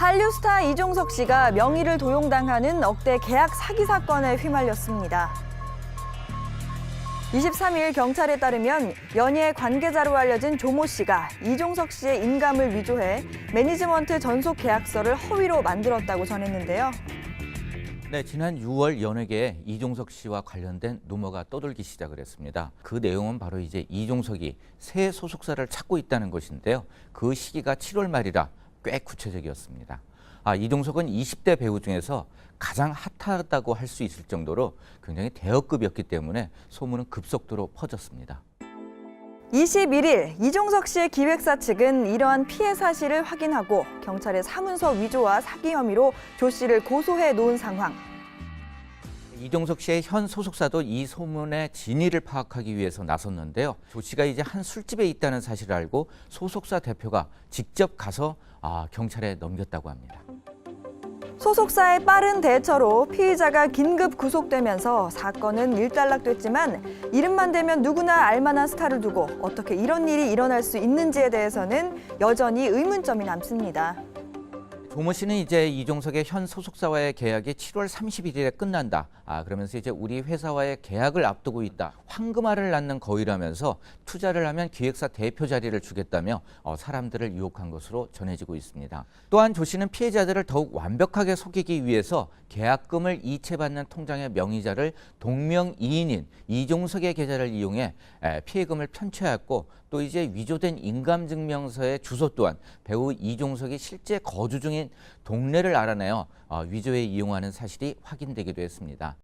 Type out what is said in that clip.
한류 스타 이종석 씨가 명의를 도용당하는 억대 계약 사기 사건에 휘말렸습니다. 23일 경찰에 따르면 연예 관계자로 알려진 조모 씨가 이종석 씨의 인감을 위조해 매니지먼트 전속 계약서를 허위로 만들었다고 전했는데요. 네, 지난 6월 연예계에 이종석 씨와 관련된 루머가 떠돌기 시작을 했습니다. 그 내용은 바로 이제 이종석이 새 소속사를 찾고 있다는 것인데요. 그 시기가 7월 말이라 꽤 구체적이었습니다. 아, 이종석은 20대 배우 중에서 가장 핫하다고 할 수 있을 정도로 굉장히 대역급이었기 때문에 소문은 급속도로 퍼졌습니다. 21일 이종석 씨의 기획사 측은 이러한 피해 사실을 확인하고 경찰에 사문서 위조와 사기 혐의로 조 씨를 고소해 놓은 상황. 이종석 씨의 현 소속사도 이 소문의 진위를 파악하기 위해서 나섰는데요. 조 씨가 이제 한 술집에 있다는 사실을 알고 소속사 대표가 직접 가서 아, 경찰에 넘겼다고 합니다. 소속사의 빠른 대처로 피의자가 긴급 구속되면서 사건은 일단락됐지만 이름만 대면 누구나 알만한 스타를 두고 어떻게 이런 일이 일어날 수 있는지에 대해서는 여전히 의문점이 남습니다. 조모 씨는 이제 이종석의 현 소속사와의 계약이 7월 31일에 끝난다. 아, 그러면서 이제 우리 회사와의 계약을 앞두고 있다. 황금알을 낳는 거위라면서 투자를 하면 기획사 대표 자리를 주겠다며 어, 사람들을 유혹한 것으로 전해지고 있습니다. 또한 조 씨는 피해자들을 더욱 완벽하게 속이기 위해서 계약금을 이체받는 통장의 명의자를 동명이인인 이종석의 계좌를 이용해 에, 피해금을 편취하였고 또 이제 위조된 인감증명서의 주소 또한 배우 이종석이 실제 거주 중인 동네를 알아내어 어, 위조에 이용하는 사실이 확인되기도 했습니다.